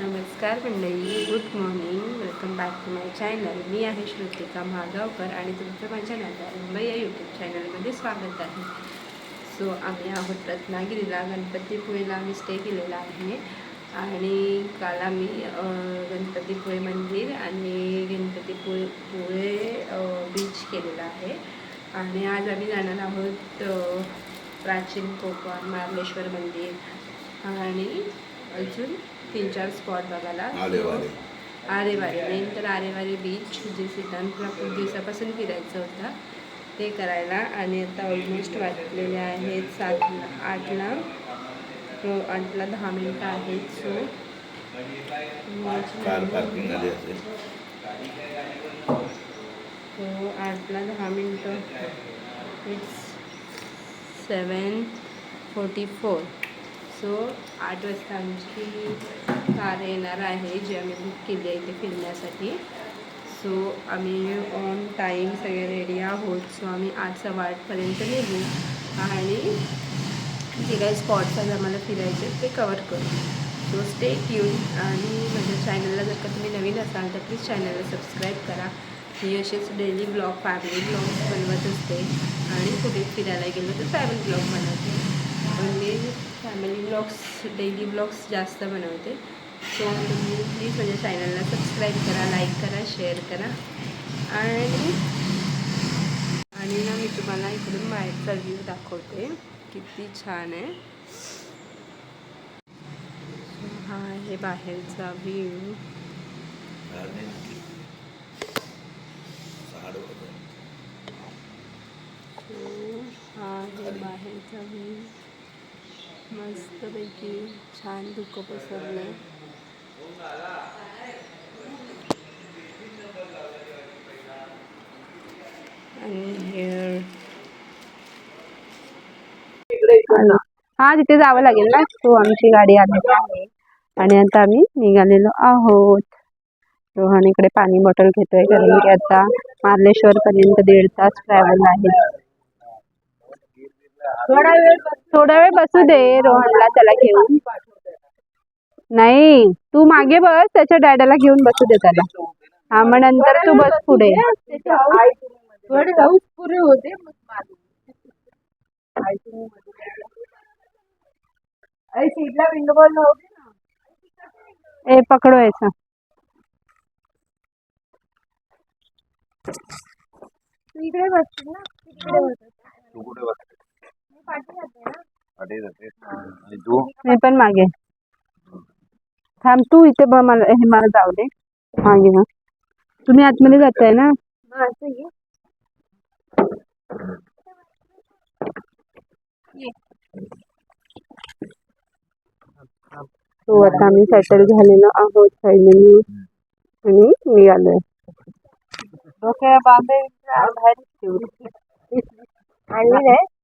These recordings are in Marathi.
नमस्कार मंडळी good morning. Welcome back to my channel. मी आहे श्रुतिका महागावकर आणि तुमचं माझ्या नात्या मुंबई या यूट्यूब चॅनलमध्ये स्वागत आहे. सो आम्ही आहोत रत्नागिरीला. गणपतीपुळेला आम्ही स्टे केलेला आहे. आणि काल आम्ही गणपतीपुळे मंदिर आणि गणपतीपुळे पुळे बीच केलेला आहे. आणि आज आम्ही जाणार आहोत प्राचीन कोकण मार्लेश्वर मंदिर. आणि अजून तीन चार स्पॉट बघायला. आरेवारे. मेन तर आरेवारे बीच जे सिद्धांतला खूप दिवसापासून फिरायचं होतं ते करायला. आणि आता ऑलमोस्ट वाजलेले आहेत सातला आठला हो आठला दहा मिनटं आहेत सो सो आठला दहा मिनटं it's seven forty four so आठ वाजता आमची कार येणार आहे जी आम्ही बुक केली आहे इथे फिरण्यासाठी. सो आम्ही ऑन टाईम सगळे रेडी आहोत. सो आम्ही आठ सव्वा आठपर्यंत निघू आणि जे काही स्पॉट्स आहेत आम्हाला फिरायचे ते कवर करू. सो स्टे ट्यून आणि माझ्या चॅनलला जर का तुम्ही नवीन असाल तर प्लीज चॅनलला सबस्क्राईब करा. मी असेच डेली ब्लॉग फॅमिली ब्लॉग्स बनवत असते. आणि कुठे फिरायला गेलो तर फॅमिली ब्लॉग बनवते. पण मी फॅमिली ब्लॉग्स डेली ब्लॉग्स जास्त बनवते. सो तुम्ही प्लीज माझ्या चॅनलला सबस्क्राईब करा लाईक करा शेअर करा. आणि आणि ना मी तुम्हाला इकडून बाहेरचा व्ह्यू दाखवते. किती छान आहे. हा हे बाहेरचा व्ह्यू हा हे बाहेरचा व्ह्यू मस्तपैकी छान धुकं पसरलं आणि हा तिथे जावं लागेल ना? तो आमची गाडी आलेली आहे आणि आता आम्ही निघालेलो आहोत. रोहन इकडे पाणी बॉटल घेतोय कारण की आता मार्लेश्वर पर्यंत दीड तास ट्रॅव्हल आहे. थोडा वेळ थोडा वेळ बसू दे रोहनला त्याला घेऊन. नाही तू मागे बस त्याच्या डॅडाला घेऊन बसू दे त्याला. हा मग नंतर तू बस पुढे. पुरे होते ए पकडो याचा तू इकडे बसशील ना? तिकडे बसत तू कुठे बसते मी पाठी जाते ना पाठी जाते आणि तू मी पण मागे. थांब तू इथे ब मला हे मला जाऊ दे. मागे मग तुम्ही आतमध्ये जाताय ना? तो आता आम्ही सेटल झालेलो आहोत फायनली आणि निघालोय. डोक्याला बांधे बाहेर ठेवली आणली नाही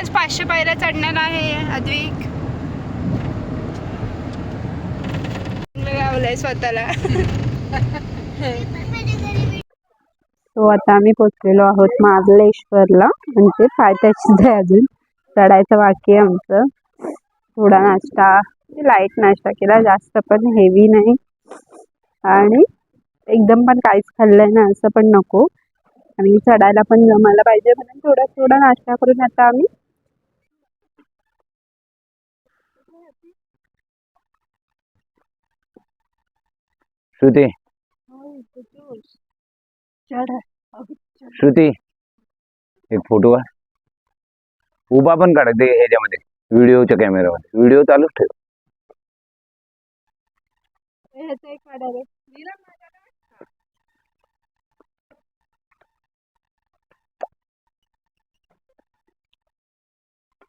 आज पाचशे पायऱ्या चढणार आहे अद्विक. लावलंय स्वतःला. सो आता आम्ही पोचलेलो आहोत मार्लेश्वरला म्हणजे पायथ्याशीच आहे अजून? चढायचं बाकी आहे आमचं. थोडा नाश्ता लाइट नाश्ता केला. जास्त पण हेवी नाही. आणि एकदम पण काहीच खाल्लंय ना असं पण नको. आणि चढायला पण जमायला पाहिजे. म्हणून थोडा थोडा नाश्ता करून आता आम्ही श्रुती. श्रुती. एक फोटो आहे उभा पण काढा दे ह्याच्यामध्ये व्हिडिओच्या कॅमेरामध्ये. व्हिडिओ चालूच ठेव.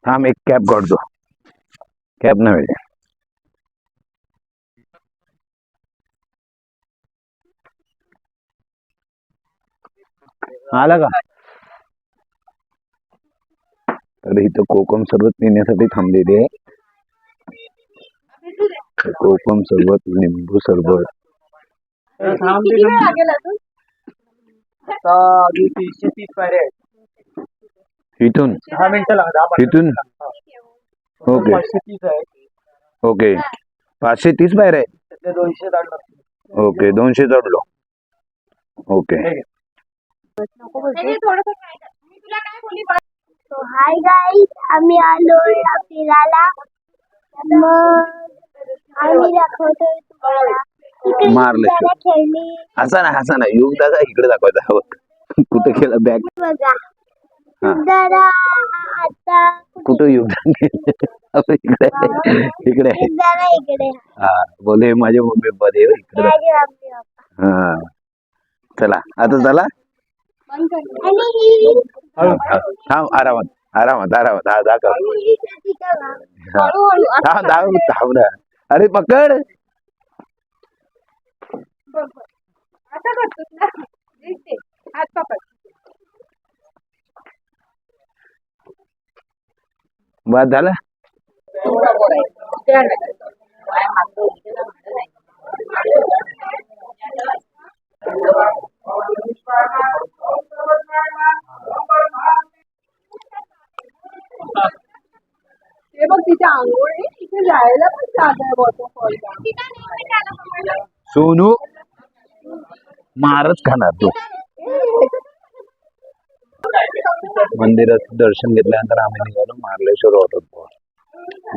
थांब एक कॅप काढतो. कॅब नव्हे आला का? तर इथं कोकम सरबत पिण्यासाठी थांबलेली आहे. कोकम सरबत लिंबू सरबत. इथून. इथून? ओके. पाचशे तीस आहे. ओके. पाचशे तीस बाहेर आहे? सध्या दोनशे लागतील. ओके दोनशे चढलो ओके. hi guys, आम्ही आलोय या फिरायला. मग आम्ही दाखवतोय तुम्हाला. इकडे मार्लेश्वर. जरा खेळणी. असा ना असा ना. युग दादा इकडे दाखवायचा. हवं कुठे गेला बॅग बघा. हा. जरा आता कुठं? योगदान केलं अहो, इकडे. इकडे आहे. जरा इकडे हा बोले माझे मम्मी पप्पा देव इकडे. माझे मम्मी पप्पा. हा. चला आता चला. आणि ही थांब थांब, आरामात आरामात आरामात. हा दाखव. आणि ही. हा. हळूहळू असं थांब थांब थांब ना. अरे पकड. असं करतोस ना? दिसते. हात पकड. बाद झाला? ते बघ तिथे आंघोळ तिथे जायला पण जागा आहे वॉटरफॉलला सोनू मारच खाणार तू. मंदिराचं दर्शन घेतल्यानंतर आम्ही निघालो मार्लेश्वर वॉटरफॉल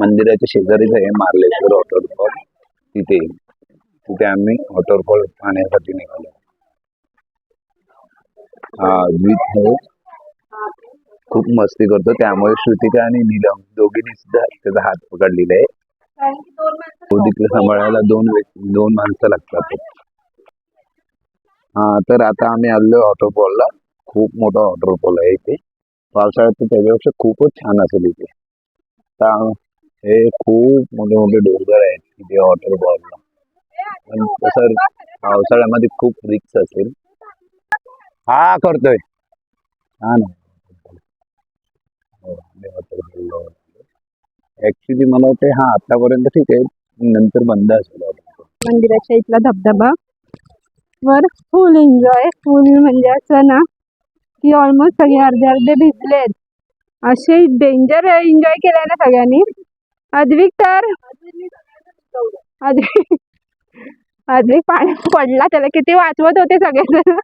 मंदिराच्या शेजारीच आहे मार्लेश्वर वॉटरफॉल तिथे तिथे आम्ही वॉटरफॉल पाहण्यासाठी निघालो. हा द्वित खूप मस्ती करतो. त्यामुळे श्रुतिका आणि नीलम दोघींनी सुद्धा त्याचा हात पकडलेला आहे. कारण तो तिकडे सांभाळायला दोन व्यक्ती दोन माणसं लागतात. हा तर आता आम्ही आलो वॉटरफॉलला खूप मोठा वॉटरफॉल आहे इथे. पावसाळ्यात तर त्याच्यापेक्षा खूपच छान असेल इथे आता हे खूप मोठे मोठे डोंगर आहेत तिथे वॉटरफॉलला पण तसं पावसाळ्यामध्ये खूप रिक्स असेल हा करतोय. छान आहे. ऍक्च्युली मला वाटतं हा आतापर्यंत ठीक आहे. नंतर बंद असेल. मंदिराच्या इथला धबधबा. वर फुल एन्जॉय फुल म्हणजे असं ना की ऑलमोस्ट सगळे अर्धे अर्धे भिजलेत. असे डेंजर एन्जॉय केलाय ना सगळ्यांनी. अद्विक तर अद्विक अद्विक पाण्यात पडला त्याला. किती वाचवत होते सगळेजण.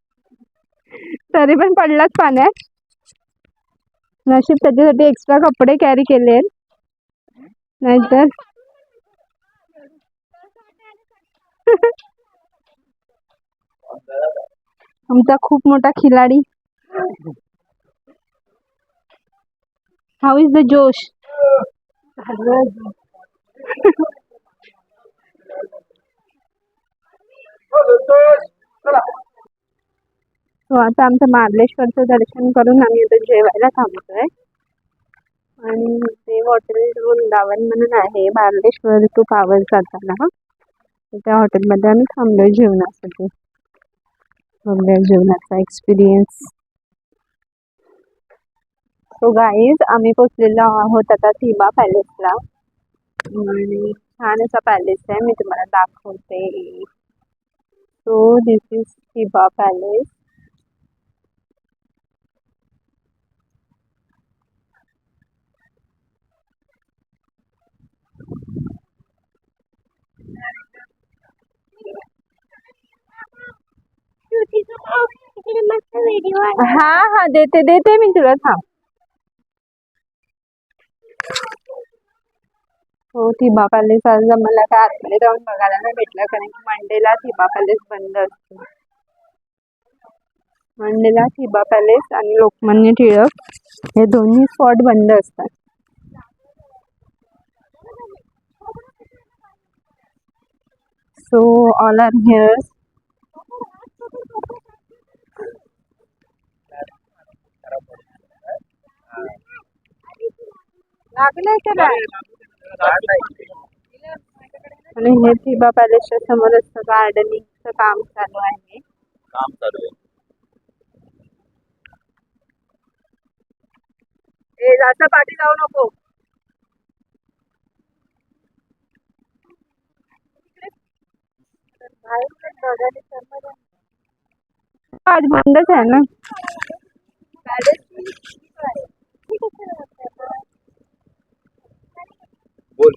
तरी पण पडलाच पाण्यात नशीब त्याच्यासाठी एक्स्ट्रा कपडे कॅरी केले. नाहीतर आमचा खूप मोठा खिलाडी. हाऊ इज द जोश सो आता आमचं मार्लेश्वरचं दर्शन करून आम्ही आता जेवायला थांबतोय. आणि ते हॉटेल वृंदावन म्हणून आहे मार्लेश्वर टू पावस जाताना. त्या हॉटेलमध्ये आम्ही थांबलोय जेवणासाठी. बघूया जेवणाचा एक्सपिरियन्स सो गाईज आम्ही पोचलेलो आहोत आता थिबा पॅलेसला आणि छान असा पॅलेस आहे. मी तुम्हाला दाखवते. So this is Thibaw palace हा हा देते देते मी तुला थांब. हो थिबा पॅलेस आज मला काय आतमध्ये जाऊन बघायला नाही भेटलं कारण की मंडेला थिबा पॅलेस बंद असतो. मंडेला थिबा पॅलेस आणि लोकमान्य टिळक हे दोन्ही स्पॉट बंद असतात. सो ऑल आर हिअर लागले आणि हे थिबा पॅलेसच्या समोर असतं गार्डनिंगचं काम चालू आहे. काम चालू आहे. ए जास्त पाठी जाऊ नको. आज बंदच आहे ना. बोल.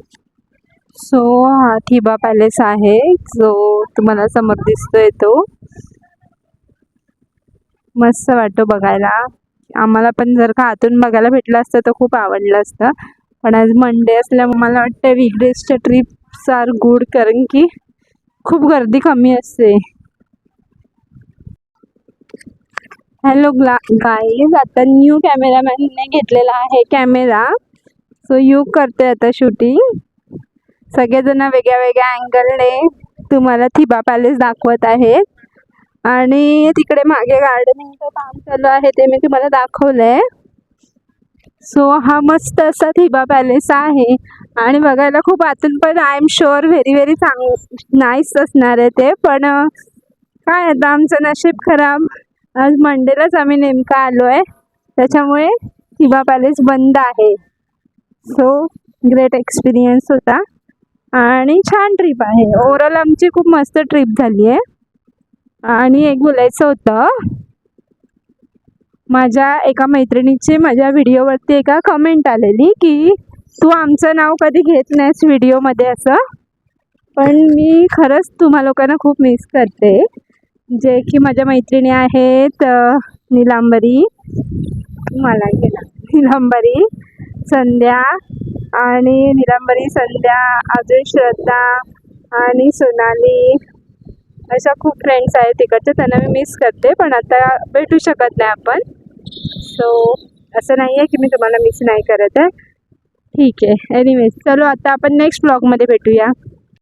सो हा थिबा पॅलेस आहे. जो तुम्हाला समोर दिसतोय तो. मस्त वाटतो बघायला. आम्हाला पण जर का आतून बघायला भेटलं असतं तर खूप आवडलं असतं. पण आज मंडे असल्यामुळे मला वाटतं वीकडेजच्या ट्रिप्स आर गुड कारण की खूप गर्दी कमी असते. हॅलो ग्ला गाईज आता न्यू कॅमेरामॅनने घेतलेला आहे कॅमेरा सो यू करते आता शूटिंग सगळेजण वेगळ्या वेगळ्या अँगलने तुम्हाला थिबा पॅलेस दाखवत आहेत. आणि तिकडे मागे गार्डनिंगचं काम चालू आहे ते मी तुम्हाला दाखवलं आहे सो हा मस्त असा थिबा पॅलेस आहे. आणि बघायला खूप आतून पण I am sure very very चांग नाईस असणार आहे ते. पण काय आता आमचं नशीब खराब. आज मंडेलाच आम्ही नेमकं आलो आहे त्याच्यामुळे थिबा पॅलेस बंद आहे. सो ग्रेट एक्सपिरियन्स होता. आणि छान ट्रिप आहे. ओवरऑल आमची खूप मस्त ट्रिप झाली आहे. आणि एक बोलायचं होतं माझ्या एका मैत्रिणीची माझ्या व्हिडिओवरती एका कमेंट आलेली की तू आमचं नाव कधी घेत नाहीस व्हिडिओमध्ये असं? पण मी खरंच तुम्हा लोकांना खूप मिस करते. जे की माझ्या मैत्रिणी आहेत नीलांबरी. निलांबरी मला गेला निलांबरी. संध्या आणि निलंबरी संध्या अजून श्रद्धा आणि सोनाली. अशा खूप फ्रेंड्स आहेत तिकडचे. त्यांना मी मिस करते पण आता भेटू शकत नाही आपण. सो असं नाही आहे की मी तुम्हाला मिस नाही करत आहे. ठीक आहे. एनिवेज चलो आता आपण नेक्स्ट ब्लॉगमध्ये भेटूया.